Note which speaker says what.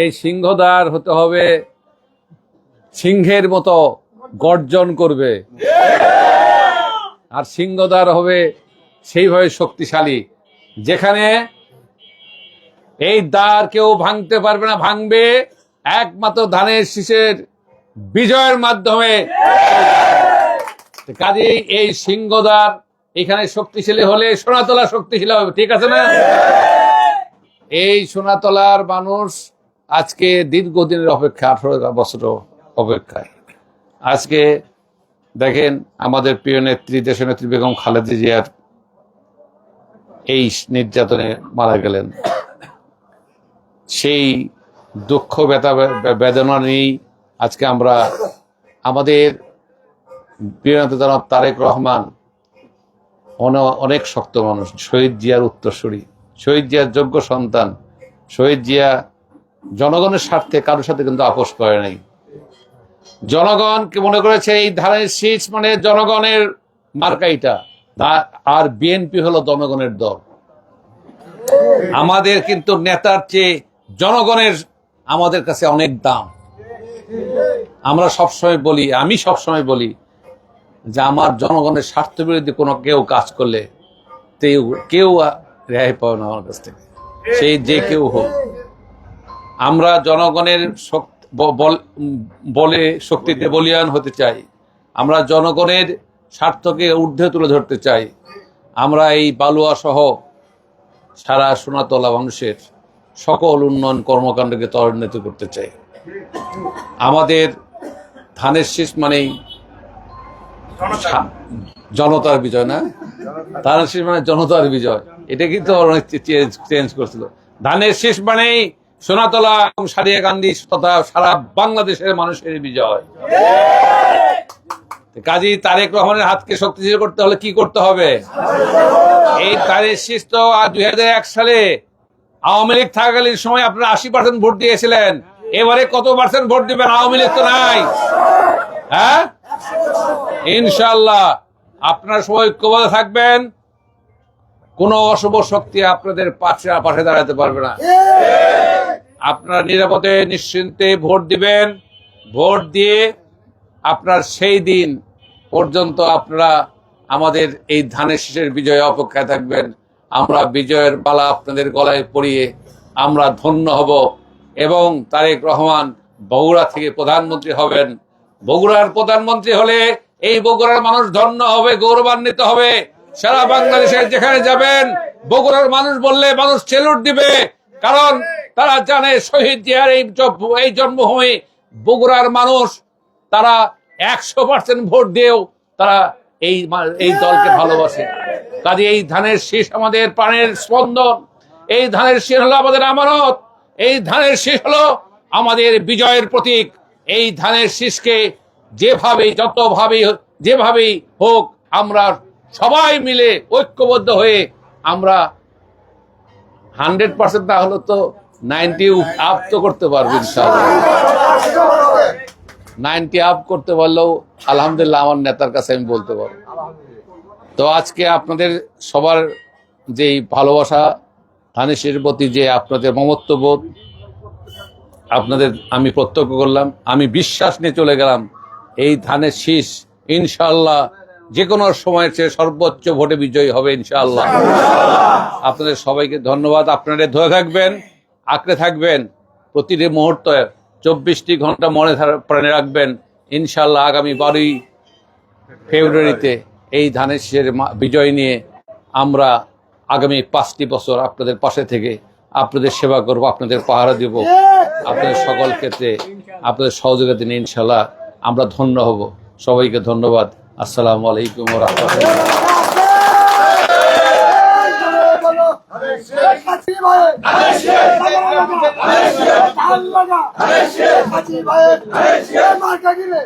Speaker 1: এই সিংহদার হতে হবে সিংহের মতো গর্জন করবে। আর সিংহদার হবে সেইভাবে শক্তিশালী। যেখানে এই দ্বার কেউ ভাঙতে পারবে না, ভাঙবে একমাত্র ধানের শীষের বিজয়ের মাধ্যমে। কাজেই এই সিংহদার এখানে শক্তিশালী হলে সোনাতলা শক্তিশালী হবে, ঠিক আছে না? এই সোনাতলার মানুষ আজকে দীর্ঘদিনের অপেক্ষা, আঠারো বছর অপেক্ষায়। আজকে দেখেন আমাদের প্রিয় নেত্রী, দেশনেত্রী বেগম খালেদা জিয়ার এই নির্যাতনে মারা গেলেন। সেই দুঃখ, ব্যথা, বেদনা নিয়েই আজকে আমরা আমাদের প্রিয় নেতা জনাব তারেক রহমান অনেক শক্ত মানুষ, শহীদ জিয়ার উত্তরসূরি, শহীদ জিয়ার যোগ্য সন্তান, শহীদ জিয়া জনগণের স্বার্থে কারোর সাথে কিন্তু আপোষ করে নাই। জনগণকে মনে করেছে এই ধানের শীষ মানে জনগণের মার্কাইটা আর বিএনপি হলো জনগণের দল। আমাদের কিন্তু নেতার চেয়ে জনগণের আমাদের কাছে অনেক দাম। আমরা সবসময় বলি, আমি সবসময় বলি যে আমার জনগণের স্বার্থ বিরোধী কোনো কেউ কাজ করলে কেউ কেউ রেহাই পাবে না আমার কাছ থেকে। সেই যে কেউ হোক। আমরা জনগণের শক্তি বল- বলে শক্তিতে বলিয়ান হতে চাই। আমরা জনগণের স্বার্থকে ঊর্ধ্বে তুলে ধরতে চাই। আমরা এই বালুয়া সহ সারা সোনাতলা মানুষের সকল উন্নয়ন কর্মকাণ্ডকে ত্বরান্বিত করতে চাই। আমাদের ধানের শীষ মানেই জনতার বিজয় না? ধানের শীষ মানে জনতার বিজয়। এটা কিন্তু অনেক চেঞ্জ করছিল। ধানের শীষ মানেই সোনাতলা এবং সারিয়া গান্ধী তথা সারা বাংলাদেশের মানুষের বিজয়। কাজী তারেক রহমানের হাতকে শক্তিশালী করতে হলে কি করতে হবে? এই তারেক শীষ তো দুই হাজার এক সালে আওয়ামী লীগ থাকাকালীন সময় আপনারা আশি পার্সেন্ট ভোট দিয়েছিলেন। এবারে কত পার্সেন্ট ভোট দিবেন? আওয়ামী লীগ তো নাই। হ্যাঁ? ইনশাল্লাহ আপনার সবাই ঐক্যবদ্ধ থাকবেন। কোন অশুভ শক্তি আপনাদের পাশে পাশে দাঁড়াতে পারবে না। আপনারা নিরাপদে নিশ্চিন্তে ভোট দিবেন। ভোট দিয়ে আপনার সেই দিন পর্যন্ত আপনারা আমাদের এই ধানের শীষের বিজয়ে অপেক্ষায় থাকবেন। আমরা বিজয়ের পালা আপনাদের গলায় পরিয়ে আমরা ধন্য হব এবং তারেক রহমান বগুড়া থেকে প্রধানমন্ত্রী হবেন। বগুড়ার প্রধানমন্ত্রী হলে এই বগুড়ার মানুষ ধন্য হবে, গৌরবান্বিত হবে। সারা বাংলাদেশের যেখানে যাবেন, বগুড়ার মানুষ বললে মানুষ সেলুট দিবে। কারণ তারা জানে শহীদ জিয়ার এই এই জন্মভূমি বগুড়ার মানুষ। তারা একশো পার্সেন্ট ভোট দিয়েও তারা এই এই দলকে ভালোবাসে। কাজে এই ধানের শীষ আমাদের প্রাণের স্পন্দন। এই ধানের শীষ হলো আমাদের আমানত। এই ধানের শীষ হলো আমাদের বিজয়ের প্রতীক। এই ধানের শীষকে যেভাবে যতভাবে যেভাবেই হোক, আমরা সবাই মিলে ঐক্যবদ্ধ হয়ে আমরা হান্ড্রেড পার্সেন্ট না হলো তো নাইনটি আপ তো করতে পারব ইনশাআল্লাহ। নাইনটি আপ করতে পারলেও আলহামদুলিল্লাহ আমার নেতার কাছে আমি বলতে পারব। তো আজকে আপনাদের সবার যেই ভালোবাসা ধানেশের প্রতি যে আপনাদের মমত্ববোধ, আপনাদের আমি প্রত্যক্ষ করলাম, আমি বিশ্বাস নিয়ে চলে গেলাম, এই ধানের শীষ ইনশাল্লাহ যে কোনো সময়ের চেয়ে সর্বোচ্চ ভোটে বিজয়ী হবে ইনশাল্লাহ আপনাদের সবাইকে ধন্যবাদ, আপনারা ধরে থাকবেন। আঁকড়ে থাকবেন। প্রতিটি মুহূর্তে চব্বিশটি ঘণ্টা মনে প্রাণে রাখবেন। ইনশাল্লাহ আগামী বারোই ফেব্রুয়ারিতে এই ধানের শীষের বিজয় নিয়ে আমরা আগামী পাঁচটি বছর আপনাদের পাশে থেকে আপনাদের সেবা করব, আপনাদের পাহারা দেব, আপনাদের সকল ক্ষেত্রে আপনাদের সহযোগিতা নিয়ে ইনশাল্লাহ আমরা ধন্য হব। সবাইকে ধন্যবাদ। আসসালামু আলাইকুম রহমতুল্লাহ।
Speaker 2: মার্কা গিলে